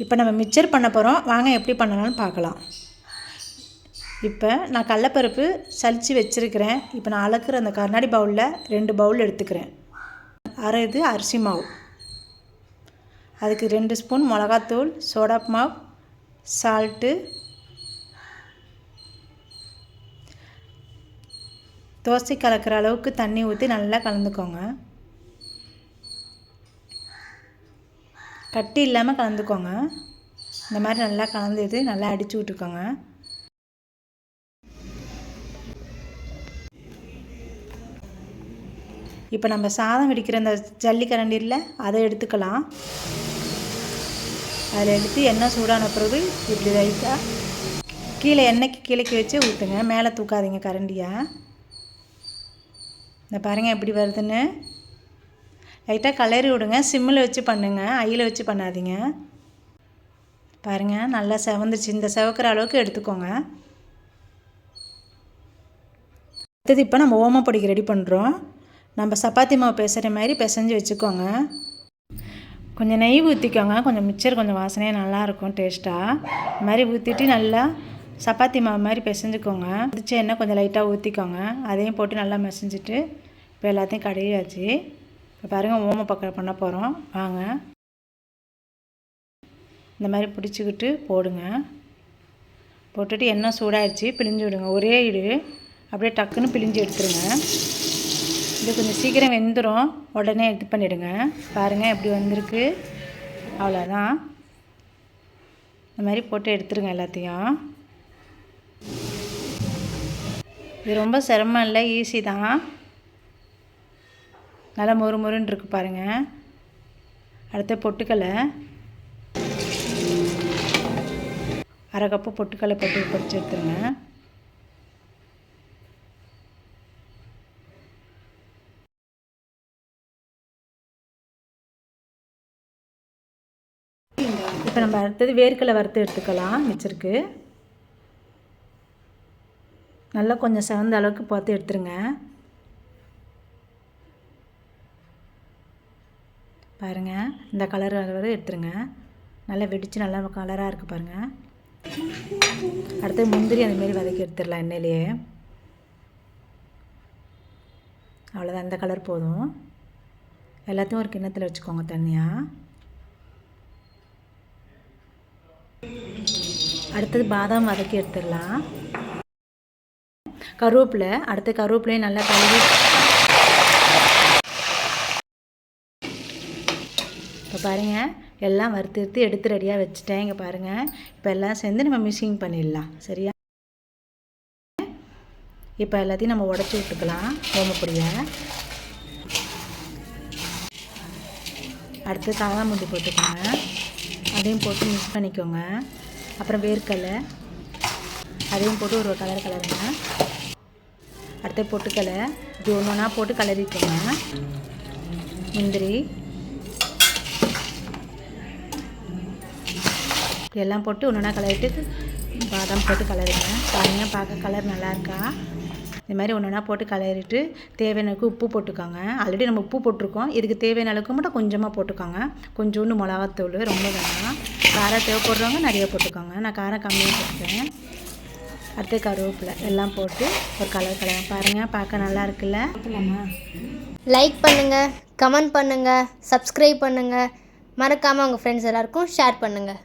இப்போ நம்ம மிக்சர் பண்ண போகிறோம். வாங்க எப்படி பண்ணலாம்னு பார்க்கலாம். இப்போ நான் கடலப்பருப்பு சலித்து வச்சுருக்கிறேன். இப்போ நான் அளக்குற அந்த கண்ணாடி பவுலில் ரெண்டு பவுல் எடுத்துக்கிறேன். அரை இது அரிசி மாவு. அதுக்கு ரெண்டு ஸ்பூன் மிளகாத்தூள் சோடா மாவு சால்ட்டு தோசை கலக்கிற அளவுக்கு தண்ணி ஊற்றி நல்லா கலந்துக்கோங்க. கட்டி இல்லாமல் கலந்துக்கோங்க. இந்த மாதிரி நல்லா கலந்துட்டு நல்லா அடித்து விட்டுக்கோங்க. இப்போ நம்ம சாதம் வெடிக்கிற அந்த ஜல்லிக்கரண்டி இல்லை அதை எடுத்துக்கலாம். அதில் எடுத்து எண்ணெய் சூடான பிறகு இப்படி லைட்டாக கீழே எண்ணெய்க்கு கீழேக்கு வச்சு ஊற்றுங்க மேலே தூக்காதீங்க கரண்டியாக இந்த பாருங்கள் எப்படி வருதுன்னு. லைட்டாக கலரி விடுங்க. சிம்மில் வச்சு பண்ணுங்கள் ஐயில் வச்சு பண்ணாதீங்க. பாருங்கள் நல்லா செவந்துருச்சு. இந்த செவக்கிற அளவுக்கு எடுத்துக்கோங்க. அடுத்தது இப்போ நம்ம ஓமப்பொடிக்கு ரெடி பண்ணுறோம் நம்ம சப்பாத்தி மாவு பேசுகிற மாதிரி பிசைஞ்சு வச்சுக்கோங்க. கொஞ்சம் நெய் ஊற்றிக்கோங்க கொஞ்சம் மிச்சர் கொஞ்சம் வாசனையாக நல்லாயிருக்கும் டேஸ்ட்டாக இது மாதிரி ஊற்றிட்டு நல்லா சப்பாத்தி மாவு மாதிரி பிசைஞ்சுக்கோங்க. பிடிச்ச எண்ணெய் கொஞ்சம் லைட்டாக ஊற்றிக்கோங்க அதையும் போட்டு நல்லா மிசைஞ்சிட்டு இப்போ எல்லாத்தையும் கடையாச்சு பாருங்கள் ஓம பக்கம் பண்ண போகிறோம் வாங்க. இந்த மாதிரி பிடிச்சிக்கிட்டு போடுங்க. போட்டுட்டு எண்ணெய் சூடாகிடுச்சு பிழிஞ்சு விடுங்க. ஒரே இடு. அப்படியே டக்குன்னு பிழிஞ்சு எடுத்துருங்க. இது கொஞ்சம் சீக்கிரம் வெந்துடும் உடனே இது பண்ணிவிடுங்க பாருங்கள் எப்படி வந்திருக்கு. அவ்வளோதான் இந்த மாதிரி போட்டு எடுத்துருங்க எல்லாத்தையும். இது ரொம்ப சிரமம் இல்லை ஈஸி தான். நல்லா மொறு மொறுன்னு இருக்கு பாருங்கள் அடுத்த பொட்டுக்கலை அரை கப்பு பொட்டுக்கலை போட்டு பொடிச்சு எடுத்துருங்க. இப்போ நம்ம அடுத்தது வேர்க்கடலை வறுத்து எடுத்துக்கலாம் வச்சுருக்கு நல்லா கொஞ்சம் சிவந்த அளவுக்கு பார்த்து எடுத்துருங்க. பாருங்கள் இந்த கலர் வரை எடுத்துருங்க. நல்லா வெடித்து நல்லா கலராக இருக்குது பாருங்கள் அடுத்து முந்திரி அந்தமாரி வதக்கி எடுத்துடலாம் எண்ணெயிலேயே. அவ்வளோதான் அந்த கலர் போதும். எல்லாத்தையும் ஒரு கிண்ணத்தில் வச்சுக்கோங்க தனியாக அடுத்தது பாதாம் வதக்கி எடுத்துடலாம். கருவேப்பிலை அடுத்து கருவேப்பிலையும் நல்லா கழுவி பாருங்கள் எல்லாம் வறுத்து எடுத்து ரெடியாக வச்சுட்டேன். இங்கே பாருங்கள் இப்போ எல்லாம் சேர்ந்து நம்ம மிக்சிங் பண்ணிடலாம். சரியா? இப்போ எல்லாத்தையும் நம்ம உடச்சி விட்டுக்கலாம். ஓமப்பொடியை அடுத்து காதா போட்டுக்கோங்க. அதையும் போட்டு மிக்ஸ் பண்ணிக்கோங்க. அப்புறம் வேர்க்கடலை. அதையும் போட்டு ஒரு கலர் கலருங்க அடுத்து பொட்டுக்கலை இது ஒன்று ஒன்றா போட்டு கலரிக்கோங்க. முந்திரி. எல்லாம் போட்டு ஒன்றுனா கலரிட்டு பாதாம் போட்டு கலருங்க. பாருங்கள் பார்க்க கலர் நல்லாயிருக்கா இது மாதிரி ஒன்று ஒன்றா போட்டு கலரிட்டு தேவையான அளவுக்கு உப்பு போட்டுக்கோங்க. ஆல்ரெடி நம்ம உப்பு போட்டிருக்கோம். இதுக்கு தேவையான அளவுக்கு மட்டும் கொஞ்சமாக போட்டுக்கோங்க. கொஞ்சோண்டு மிளகாத்தூள் ரொம்ப வேணாம். காரம் தேவைப்படுறவங்க நிறைய போட்டுக்கோங்க. நான் காரம் கம்மியாக போட்டுக்கிறேன். அடுத்து கருவேப்பிலை எல்லாம் போட்டு ஒரு கலர் கலர் பாருங்கள் பார்க்க நல்லா இருக்குல்ல? லைக் பண்ணுங்கள் கமெண்ட் பண்ணுங்கள் சப்ஸ்கிரைப் பண்ணுங்கள் மறக்காமல் உங்கள் ஃப்ரெண்ட்ஸ் எல்லாருக்கும் ஷேர் பண்ணுங்கள்